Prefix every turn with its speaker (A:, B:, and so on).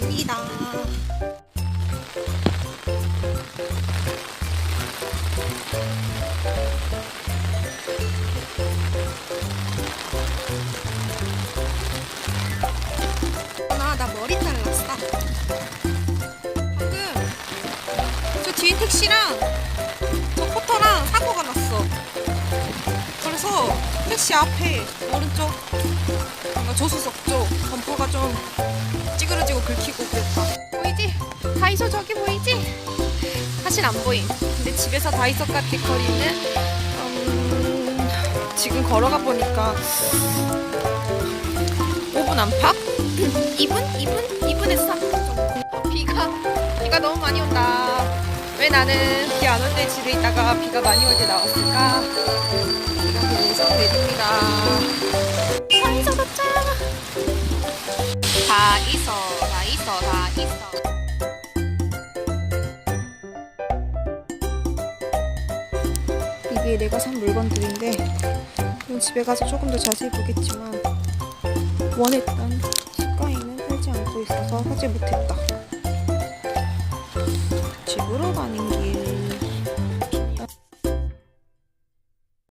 A: 갑니다. 아, 나 머리 잘랐어. 방금 저 뒤에 택시랑 저 포터랑 사고가 났어. 그래서 택시 앞에 오른쪽 어, 저수석 쪽 범퍼가 좀 긁히고 그랬다. 보이지? 다이소 저기 보이지? 사실 안 보임. 근데 집에서 다이소까지 거리는 음, 지금 걸어가 보니까 5분 안팎? 2분? 2분? 2분에서 3분 정도. 비가 비가 너무 많이 온다. 왜 나는 비 안 올 때 집에 있다가 비가 많이 올 때 나왔을까? 비가 계속 내립니다. 다이소 가자. 다 있어, 이게 내가 산 물건들인데 이건 집에 가서 조금 더 자세히 보겠지만 원했던 스카이는 하지 않고 있어서 하지 못했다. 집으로 가는 길.